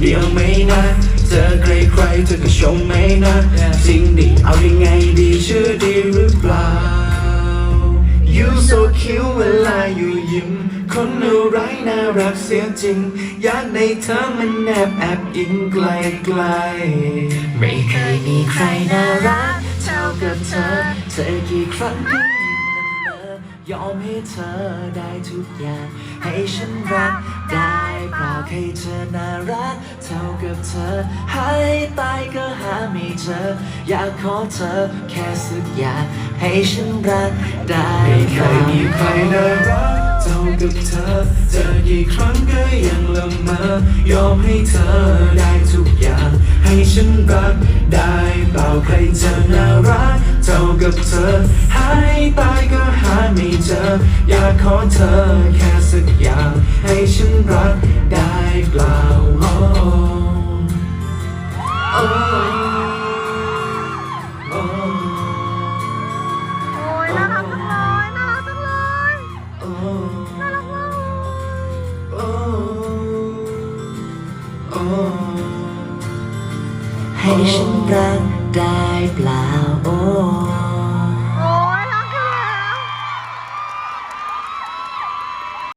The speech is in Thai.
เดียวไหมนะเจอใครใครๆเธอก็ชมไหมนะจริงดิเอายังไงดีชื่อดีหรือเปล่า You so cute เวลาอยู่ยิ้ม คนอะไรน่ารักเสียจริง อยากในเธอมันแนบแอบอิงไกลไกลๆไม่เคยมีใครน่ารักเท่ากับเธอ เธอกี่ครั้งก็ยิ่งละเมอยอมให้เธอได้ทุกอย่าง ให้ฉันรักได้ เปล่าแค่เธอน่ารักเท่ากับเธอให้ตายก็หาไม่เจอ อยากขอเธอแค่สักอย่างให้ฉันรักได้ไม่เคยมีใครน่ารักเท่ากับเธอ เจอกี่ครั้งก็ยังละเมอยอมให้เธอได้ทุกอย่าง ให้ฉันรักได้เปล่าใครจะน่ารักเท่ากับเธอให้ตายก็หาไม่เจอ อยากขอเธอแค่สักอย่าง ให้ฉันรัก ปล่าโอ้โอ้โอ้โอ้ยน่ารักจังเลยน่ารักจังเลยโอ้น่ารักมากเลยโอ้โอ้ให้ฉันรักได้เปล่าโอ้